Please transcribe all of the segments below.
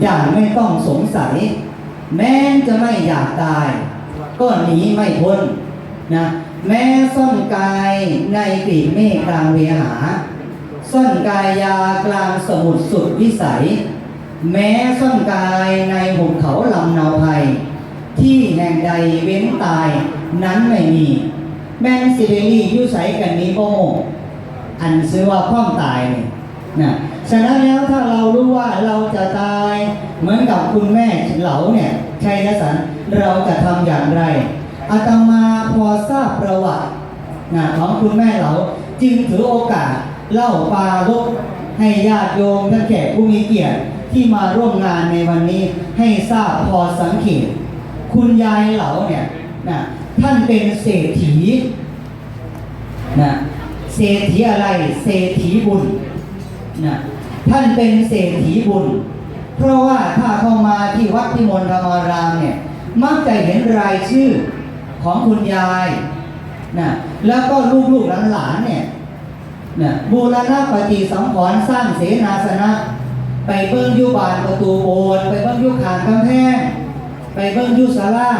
อย่างไม่ต้องสงสัย แม้จะไม่อยากตาย ก็หนีไม่พ้นนะแม้ซ่อนกายในกลีบเมฆกลางเวหาซ่อนกายยากลางสมุทรสุดวิสัย แม้ซ่อนกายในหุบเขาลำนาวไพรที่แห่งใดเว้นตายนั้นไม่มี แม่นสิเดลี่ยุใสกันนี้โมอันซื้อว่าความตายเนี่ยนะ ฉะนั้นแล้วถ้าเรารู้ว่าเราจะตายเหมือนกับคุณแม่เหลาเนี่ยชัยนสันเราจะทำอย่างไรอาตมาพอทราบประวัตินะของคุณแม่เหลาจึงถือโอกาสเล่าปาลกให้ญาติโยมท่านแขกผู้มีเกียรติที่มาร่วมงานในวันนี้ให้ทราบพอสังเกตคุณยายเหลาเนี่ยนะท่านเป็นเศรษฐีนะเศรษฐีอะไรเศรษฐีบุญนะ ท่านเป็นเศรษฐีบุญ เพราะว่าถ้าเข้ามาที่วัดพิมลธรรมารามเนี่ยมักจะเห็นรายชื่อของคุณยายนะแล้วก็ลูกๆหลานๆเนี่ยนะบูรณะปฏิสังขรณ์สร้างเสนาสนะ ไปเบิ้งยุบานประตูโบสถ์ไปเบิ้งยุขางกำแพงไปเบิ้งยุศาลา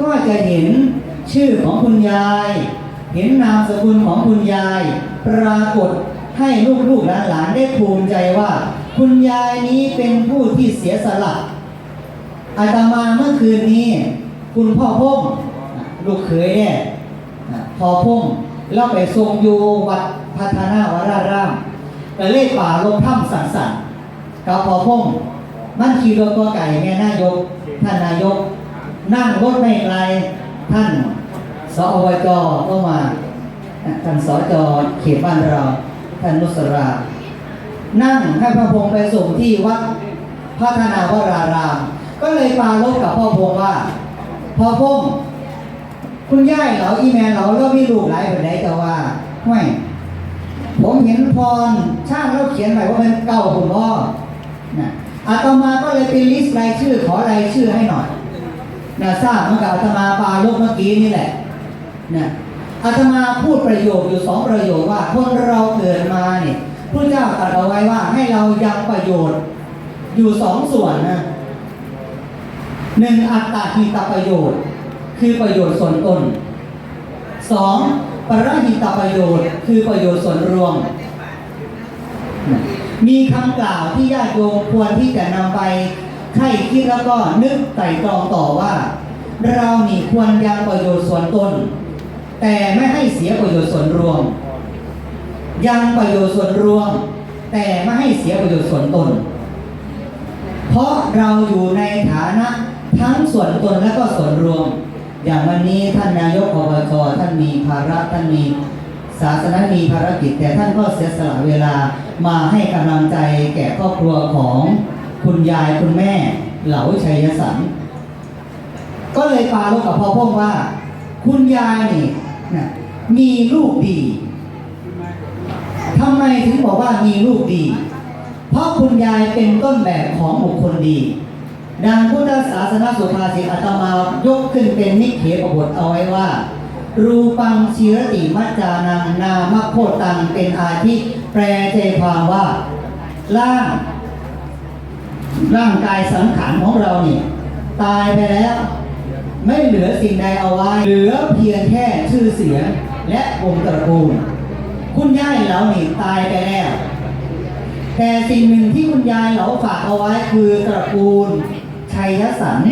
ก็จะเห็นชื่อของคุณยาย เห็นนามสกุลของคุณยาย ปรากฏ ให้ลูกๆหลานๆได้ภูมิใจว่า คุณยายนี้เป็นผู้ที่เสียสละอาตมาเมื่อคืนนี้ คุณพ่อพงลูกเขยเนี่ยพ่อพงเราไปทรงอยู่วัดพัฒนาวรารามแต่เลขป่าลงถ้ำสันสันกับพ่อพงมันขี่รถตัวไก่แม่นายก ท่านนายก นั่งรถไม่ไกลท่านสอวจก็มาท่านสอจเขตบ้านเรา ทนุสรา นั่งให้พระพงษ์ไปส่งที่วัดพัฒนาวราราม ก็เลยปารบกับพ่อพงษ์ว่า พ่อพงษ์คุณย่ายเหราอีแมนเราแล้วมีลูกหลายแบบไหนจะว่าไม่ผมเห็นพรช่างแล้วเขียนไว้ว่าเป็นเก่าคุณพ่อนะอาตมาก็เลยเป็นลิสต์รายชื่อขอรายชื่อให้หน่อยนะทราบเมื่อกับอาตมาปารบเมื่อกี้นี่แหละนะ อาตมาพูดประโยคอยู่สองประโยคว่าคนเราเกิดมาเนี่ยพระเจ้าตรัสเอาไว้ว่าให้เรายังประโยชน์อยู่สองส่วนนะหนึ่งอัตตาหิตประโยชน์ คือประโยชน์ส่วนตนสองปรหิตประโยชน์ คือประโยชน์ส่วนรวม มีคำกล่าวที่ญาติโยมควรที่จะนำไปไข้คิดแล้วก็นึกไตร่ตรองต่อว่า เรานี่ควรยังประโยชน์ส่วนตน แต่ไม่ให้เสียประโยชน์ส่วนรวม ยังประโยชน์ส่วนรวม แต่ไม่ให้เสียประโยชน์ส่วนตน เพราะเราอยู่ในฐานะทั้งส่วนตนและก็ส่วนรวม อย่างวันนี้ท่านนายกอบจท่านมีภาระท่านมีศาสนามีภารกิจ แต่ท่านก็เสียสละเวลามาให้กำลังใจแก่ครอบครัวของคุณยายคุณแม่เหลาชัยสันก็เลยปาลบกับพ่อพ่งว่า คุณยายนี่ นะมีลูกดีทำไมถึงบอกว่ามีลูกดี เพราะคุณยายเป็นต้นแบบของบุคคลดีดังพุทธศาสนาสุภาษิตอาตมายกขึ้นเป็นนิเขปบทเอาไว้ว่า รูปังชีรติมัจจานังนามโคตังเป็นอาทิแปลใจความว่าร่าง ร่างกายสังขารของเราเนี่ยตายไปแล้ว ไม่เหลือสิ่งใดเอาไว้ เหลือเพียงแค่ชื่อเสียงและวงตระกูล คุณยายเรานี่ตายไปแล้ว แต่สิ่งหนึ่งที่คุณยายเราฝากเอาไว้คือตระกูลชัยสัน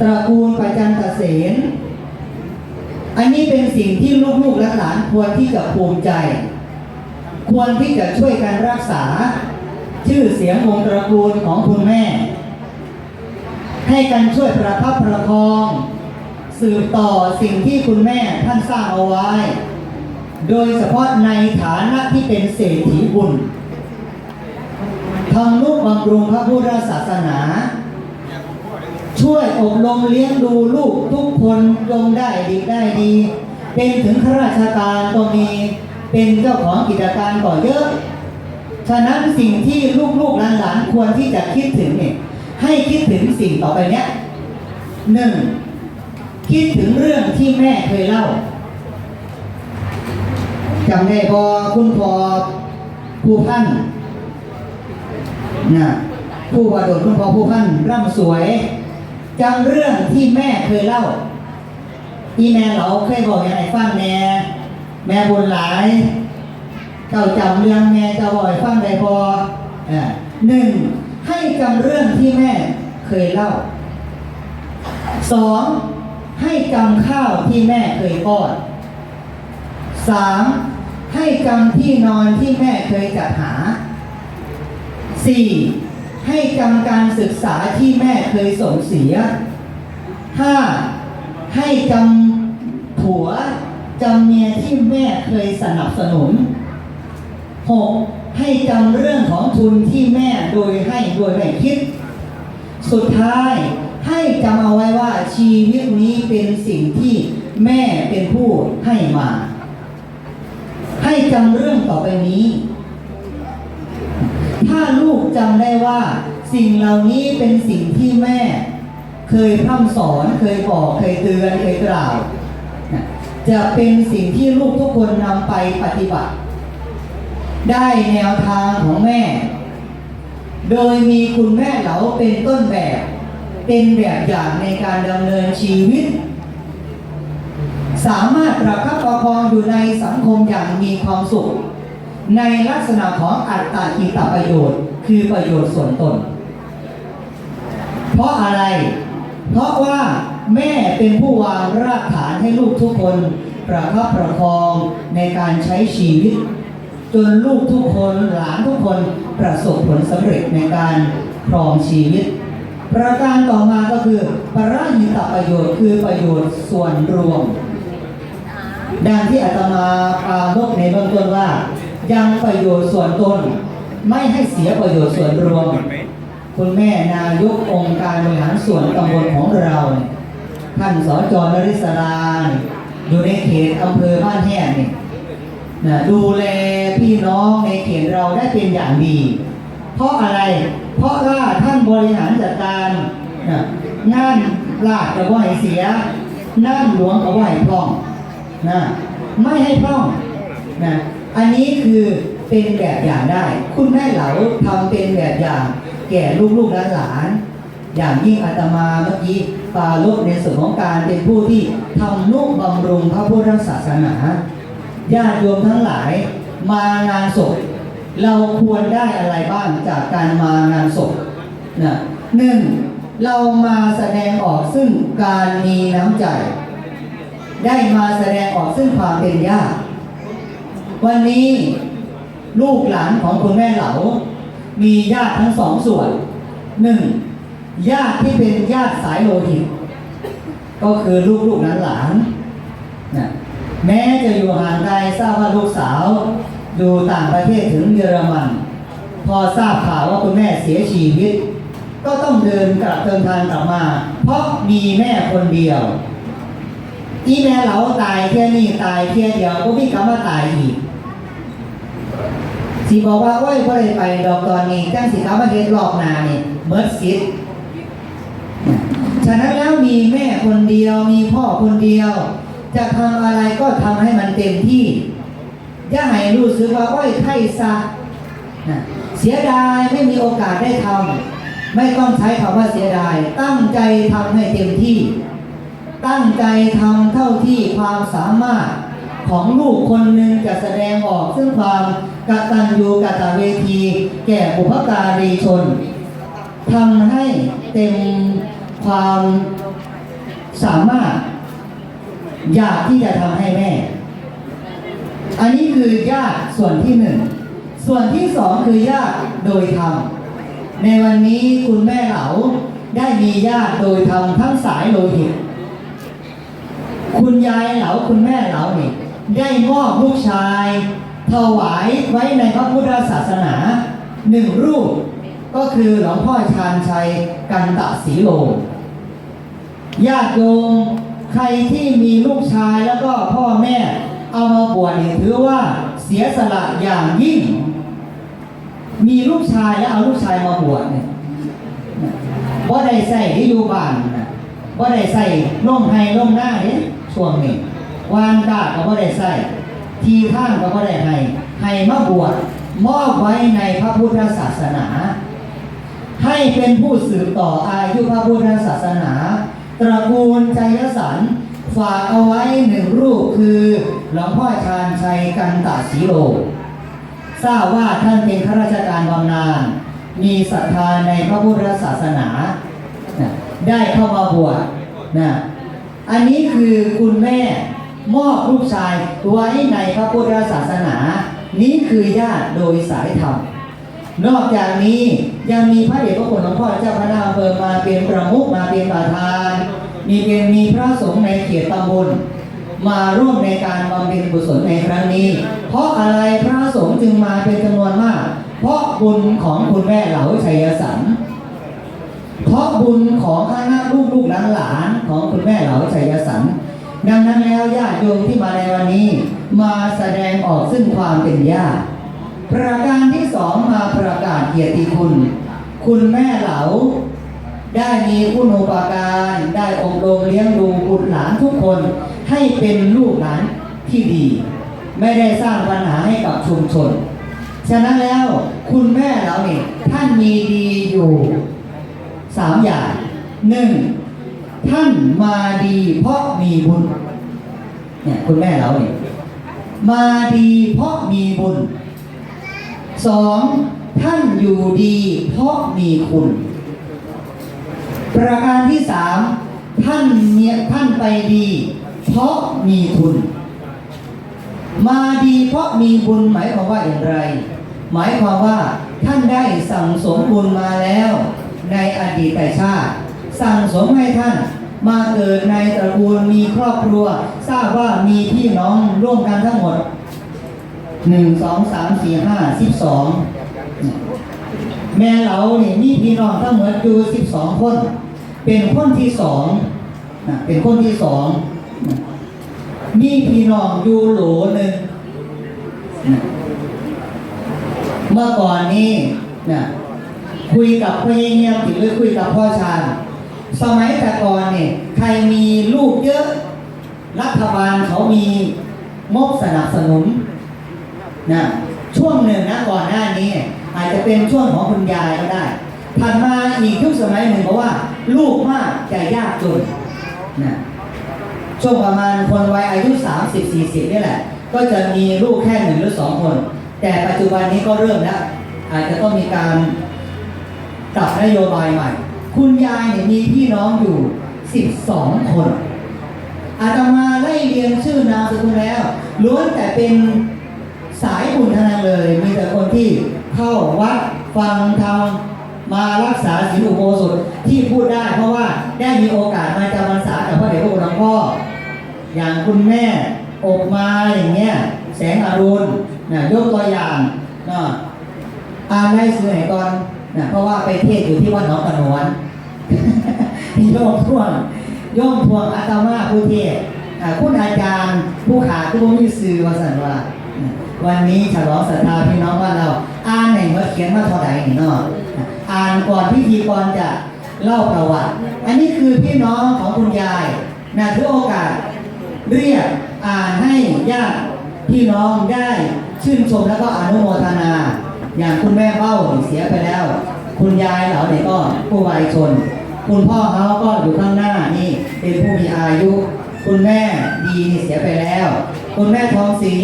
ตระกูลประจันตเสนอันนี้เป็นสิ่งที่ลูกๆและหลานควรที่จะภูมิใจ ควรที่จะช่วยกันรักษา ชื่อเสียงวงตระกูลของคุณแม่ ให้กันช่วยประทับประคอง สืบต่อสิ่งที่คุณแม่ท่านสร้างเอาไว้ โดยเฉพาะในฐานะที่เป็นเศรษฐีบุญทำนุบำรุงพระพุทธศาสนา ช่วยอบรมเลี้ยงดูลูกทุกคนจงได้ดีได้ดี เป็นถึงข้าราชการก็มี เป็นเจ้าของกิจการก็เยอะ ฉะนั้นสิ่งที่ลูกๆหลานๆควรที่จะคิดถึงเนี่ย ให้คิดถึงสิ่งต่อไปเนี้ยหนึ่งคิดถึงเรื่องที่แม่เคยเล่าจำได้พอคุณพอผู้พันนะผู้ว่าดดคุณพ่อผู้พันร่ำสวยจำเรื่องที่แม่เคยเล่าอีแม่เราเคยบอกอย่างไรฟังแน่แม่บุญหลาย เจ้าจำเรื่องแม่เจ้าบ่อยฟังได้พอหนึ่ง ให้จำเรื่องที่แม่เคยเล่าสองให้จำข้าวที่แม่เคยป้อนสามให้จำที่นอนที่แม่เคยจัดหาสี่ให้จำการศึกษาที่แม่เคยส่งเสียห้าให้จำผัวจำเมียที่แม่เคยสนับสนุนหก ให้จำเรื่องของทุนที่แม่โดยให้โดยไม่คิด สุดท้ายให้จำเอาไว้ว่าชีวิตนี้เป็นสิ่งที่แม่เป็นผู้ให้มา ให้จำเรื่องต่อไปนี้ ถ้าลูกจำได้ว่า สิ่งเหล่านี้เป็นสิ่งที่แม่ เคยพร่ำสอนเคยบอกเคยเตือนเคยกล่าว จะเป็นสิ่งที่ลูกทุกคนนำไปปฏิบัติ ได้แนวทางของแม่ โดยมีคุณแม่เหลาเป็นต้นแบบ เป็นแบบอย่างในการดำเนินชีวิต สามารถประคับประคองอยู่ในสังคมอย่างมีความสุข ในลักษณะของอัตตากิตประโยชน์ คือประโยชน์ส่วนตน เพราะอะไร เพราะว่าแม่เป็นผู้วางรากฐานให้ลูกทุกคน ประคับประคองในการใช้ชีวิต จนลูกทุกคนหลานทุกคนประสบผลสำเร็จในการครองชีวิต ประการต่อมาก็คือปราหิตประโยชน์คือประโยชน์ส่วนรวม ดังที่อาตมาปามกในเบื้องต้นว่า ยังประโยชน์ส่วนตนไม่ให้เสียประโยชน์ส่วนรวม คุณแม่นายกองค์การบริหารส่วนตำบลของเรา ท่านสจนริศรานอยู่ในเขตอำเภอบ้านแห้งเนี่ นะดูแลพี่น้องในเขตเราได้เป็นอย่างดี เพราะอะไร เพราะว่าท่านบริหารจัดการนะงานลาดกับว่าให้เสียน้ำหลวงกับว่าให้พร่องนะไม่ให้พร่องนะอันนี้คือเป็นแบบอย่างได้ คุณแม่เหลาทำเป็นแบบอย่างแก่ลูกๆหลานๆอย่างยิ่งอาตมาเมื่อกี้ปาลบในส่วนของการเป็นผู้ที่ทำนุบำรุงพระพุทธศาสนา ญาติโยมทั้งหลาย มางานศพ เราควรได้อะไรบ้างจากการมางานศพนะหนึ่งเรามาแสดงออกซึ่งการมีน้ำใจ ได้มาแสดงออกซึ่งความเป็นญาติวันนี้ลูกหลานของคุณแม่เหลา มีญาติทั้งสองส่วนหนึ่งญาติที่เป็นญาติสายโลหิตก็คือลูกลูกหลานหลานนะ แม้จะอยู่ห่างไกลทราบว่าลูกสาว อยู่ต่างประเทศถึงเยอรมัน พอทราบข่าวว่าคุณแม่เสียชีวิต ก็ต้องเดินกลับเดินทางกลับมา เพราะมีแม่คนเดียวอีแม่เราตายแค่นี้ตายแค่เดียวก็พี่กลับมาตายอีกสีบอกว่าโอ้ยพ่ได้ไปดอกตอนนี้จ้งสีขามาเฮ็ดรอบนานี่เมิดสิทธิ์ฉะนั้นแล้วมีแม่คนเดียวมีพ่อคนเดียว จะทำอะไรก็ทำให้มันเต็มที่ อย่าให้รู้สึกว่าโอ้ยไข้ซะนะเสียดายไม่มีโอกาสได้ทำไม่ต้องใช้คำว่าเสียดาย ตั้งใจทำให้เต็มที่ ตั้งใจทำเท่าที่ความสามารถของลูกคนหนึ่งจะแสดงออก ซึ่งความกตัญญูกตเวที แก่บุพการีชนทำให้เต็มความสามารถ อยากที่จะทำให้แม่ อันนี้คือญาติส่วนที่หนึ่ง ส่วนที่สองคือญาติโดยธรรม ในวันนี้คุณแม่เหลาได้มีญาติโดยธรรมทั้งสายโลหิต คุณยายเหลาคุณแม่เหลานี่ได้มอบลูกชายถวายไว้ในพระพุทธศาสนาหนึ่งรูป ก็คือหลวงพ่อชาญชัยกันตะสีโลญาติโยม ใครที่มีลูกชายแล้วก็พ่อแม่เอามาบวชเนี่ยถือว่าเสียสละอย่างยิ่ง มีลูกชายแล้วเอาลูกชายมาบวชเนี่ยว่าได้ใส่ที่อยู่บ้านนะว่าได้ใส่ร่มไห้ร่มหน้าเนี่ยช่วงนี้วานกาก็ว่าได้ใส่ทีท่านก็ว่าได้ให้ให้มาบวชมอบไว้ในพระพุทธศาสนา ให้เป็นผู้สืบต่ออายุพระพุทธศาสนา ตระกูลชัยสันฝากเอาไว้หนึ่งรูปคือหลวงพ่อชาญชัยกันตะสีโลทราบว่าท่านเป็นข้าราชการบำนาญมีศรัทธาในพระพุทธศาสนานได้เข้ามาบวชนะอันนี้คือคุณแม่มอบลูกชายไว้ในพระพุทธศาสนา นี้คือญาติโดยสายธรรม นอกจากนี้ยังมีพระเดชพระคุณหลวงพ่อเจ้าคณะอำเภอมาเป็นประมุขมาเป็นประธาน มีเป็นมีพระสงฆ์ในเขตตำบลมาร่วมในการบำเพ็ญกุศลในครั้งนี้ เพราะอะไรพระสงฆ์จึงมาเป็นจำนวนมาก เพราะบุญของคุณแม่เหลาชัยสันเพราะบุญของคณะลูกลูกหลานหลานของคุณแม่เหลาชัยสันดังนั้นแล้วญาติโยมที่มาในวันนี้ มาแสดงออกซึ่งความเป็นญาติ ประการที่สองมาประกาศเกียรติคุณ คุณแม่เหลา ได้มีคุณูปการได้อบรมเลี้ยงดูบุตรหลานทุกคนให้เป็นลูกหลานที่ดี ไม่ได้สร้างปัญหาให้กับชุมชน ฉะนั้นแล้วคุณแม่เราเนี่ยท่านมีดีอยู่สามอย่างหนึ่งท่านมาดีเพราะมีบุญเนี่ยคุณแม่เราเนี่ยมาดีเพราะมีบุญ สองท่านอยู่ดีเพราะมีคุณ ประการที่สามท่านเนี่ยท่านไปดี เพราะมีคุณ มาดีเพราะมีบุญหมายความว่าอย่างไร หมายความว่าท่านได้สั่งสมบุญมาแล้ว ในอดีตชาติ สั่งสมให้ท่านมาเกิดในตระกูลมีครอบครัว ทราบว่ามีพี่น้องร่วมกันทั้งหมด หนึ่งสองสามสี่ห้าสิบสองแม่เราเนี่ยมีพี่น้องทั้งหมดอยู่สิบสองคน เป็นคนที่สองนะเป็นคนที่สองนะมีพี่น้องอยู่โหลหนึ่งเมื่อก่อนนี้นะคุยกับพ่อเงียบหรือคุยกับพ่อชาญสมัยแต่ก่อนเนี่ยใครมีลูกเยอะ รัฐบาลเขามีงบสนับสนุน นะช่วงหนึ่งนะก่อนหน้านี้อาจจะเป็นช่วงของคุณยายก็ได้ถัดมาอีกยุคสมัยหนึ่งเพราะว่า ลูกมากจะยากจนนะช่วงประมาณคนวัยอายุ 30 40นี่แหละ ก็จะมีลูกแค่หนึ่งหรือสองคน แต่ปัจจุบันนี้ก็เริ่มแล้วอาจจะต้องมีการปรับนโยบายใหม่ คุณยายเนี่ยมีพี่น้องอยู่ 12 คนอาตมาไล่เรียงชื่อนามสกุลแล้วล้วนแต่เป็น สายบุญทั้งนั้นเลย มีแต่คนที่เข้าวัดฟังธรรมมารักษาศีลอุโบสถที่พูดได้ เพราะว่าได้มีโอกาสมาจำพรรษากับพระเดชพระคุณหลวงพ่ออย่างคุณแม่อบมาอย่างเงี้ยแสงอรุณนะยกตัวอย่างนะอ่านได้สื่อไหนก่อนนะเพราะว่าไปเทศอยู่ที่วัดหนองกระนวนโยมท่วงโยมทวงอาตมาผู้เทศอ่คุณอาจารย์ผู้ขาผู้มีสื่อวาสันว่า วันนี้ฉลองศรัทธาพี่น้องบ้านเรา อ่านหนว่าเขียนมาเท่าไหร่นี่เนาะอ่านก่อนพิธีกรจะเล่าประวัติ อันนี้คือพี่น้องของคุณยายนะถือโอกาส เรียกอ่านให้ญาติพี่น้องได้ชื่นชมแล้วก็อนุโมทนา อย่างคุณแม่เบ้าเสียไปแล้ว คุณยายเหล่าเนี่ยก็ผู้วัยชน คุณพ่อเขาก็อยู่ข้างหน้านี่เป็นผู้มีอายุ คุณแม่ดีเสียไปแล้ว คุณแม่ทองศรี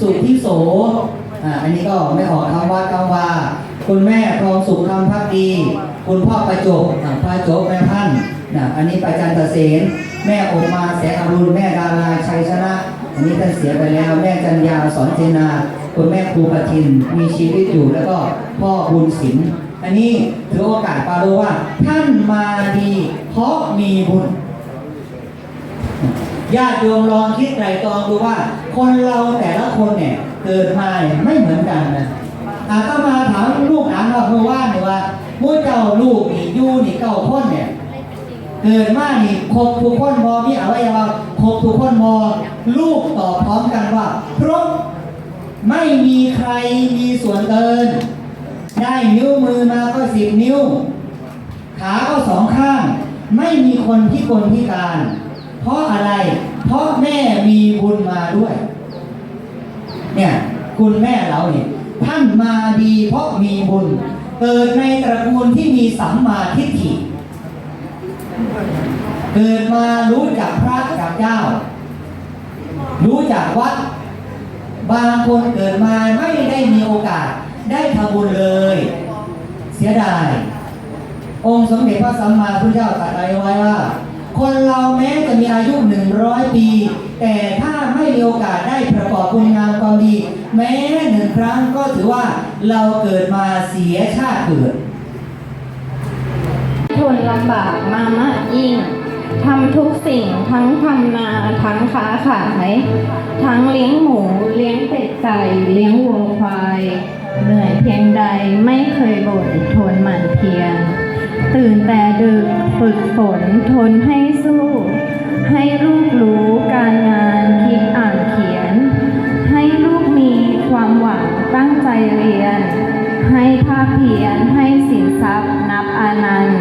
สุขทธิโสอ่าอันนี้ก็ไม่ออกคำว่าคำว่า คุณแม่ทองสุขคำพักดี คุณพ่อประจบพระจบแม่พันนะอันนี้ประจันตเสนแม่ออกมาแสงอรุณแม่ดาราชัยชนะ อันนี้ท่านเสียไปแล้ว แม่จันยาสอนเจนาคุณแม่ครูปทินมีชีวิตอยู่แล้วก็พ่อบุญศิลป์อันนี้ถือโอกาสปาโลว่าท่านมาดีเพราะมีบุญ ญาติโยมลองคิดไตรตรองดูว่า คนเราแต่ละคนเนี่ยเกิดมาเนี่ยไม่เหมือนกันนะอาตมาถามลูกหลานเราเมื่อว่านเนี่ยว่ามู่เจ้าลูกนี่ยูนี่เก้าคนเนี่ยเกิดมานี่ครบทุกคนมอมีอวัยวะครบทุกคนมอลูกตอบพร้อมกันว่าครบไม่มีใครมีส่วนเกิน ได้นิ้วมือมาก็สิบนิ้ว ขาก็สองข้าง ไม่มีคนพิกลพิการ เพราะอะไร เพราะแม่มีบุญมาด้วย เนี่ยคุณแม่เราเนี่ยท่านมาดีเพราะมีบุญ เกิดในตระกูลที่มีสัมมาทิฏฐิ เกิดมารู้จักพระกับเจ้า รู้จักวัด บางคนเกิดมาไม่ได้มีโอกาส ได้ทำบุญเลย เสียดาย องค์สมเด็จพระสัมมาสัมพุทธเจ้าตรัสไว้ว่า คนเราแม้จะมีอายุหนึ่งร้อยปี แต่ถ้าไม่มีโอกาสได้ประกอบคุณงามความดี แม้หนึ่งครั้งก็ถือว่าเราเกิดมาเสียชาติเกิด ทนลำบากมามากยิ่งทำทุกสิ่งทั้งทำนาทั้งค้าขาย ทั้งเลี้ยงหมูเลี้ยงเป็ดไก่เลี้ยงวัวควาย เหนื่อยเพียงใดไม่เคยบ่นทนหมั่นเพียร ตื่นแต่ดึกฝึกฝนทนให้สู้ ให้ลูกรู้การงานคิดอ่านเขียน ให้ลูกมีความหวังตั้งใจเรียน ให้ภาคเพียรให้สินทรัพย์นับอนันต์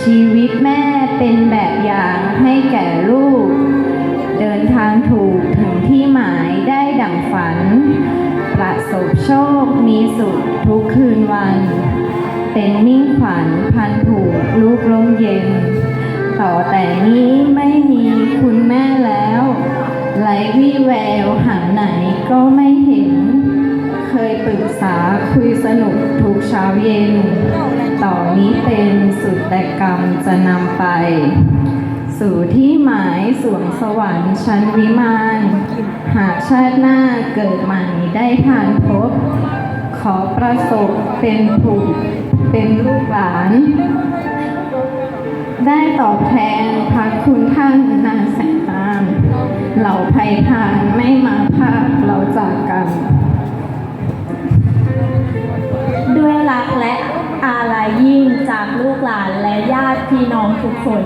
ชีวิตแม่เป็นแบบอย่างให้แก่ลูก เดินทางถูกถึงที่หมายได้ดั่งฝัน ประสบโชคมีสุขทุกคืนวัน เป็นมิ่งขวัญพันผูกลูกลมเย็น ต่อแต่นี้ไม่มีคุณแม่แล้วไหลวี่แววหาไหนก็ไม่เห็น เคยปรึกษาคุยสนุกทุกเช้าเย็น ต่อนนี้เป็นสุดแต่กรรมจะนำไป สู่ที่หมายสวงสวรรค์ชั้นวิมานหากชาติหน้าเกิดใหม่ได้ผ่านพบ ขอประสบเป็นผู้ เป็นลูกหลาน ได้ตอบแทนพระคุณท่านนานแสนนานเหล่าภัยทานไม่มาพาคเราจากกัน ด้วยรักและอาลัยยิ่งจากลูกหลานและญาติพี่น้องทุกคน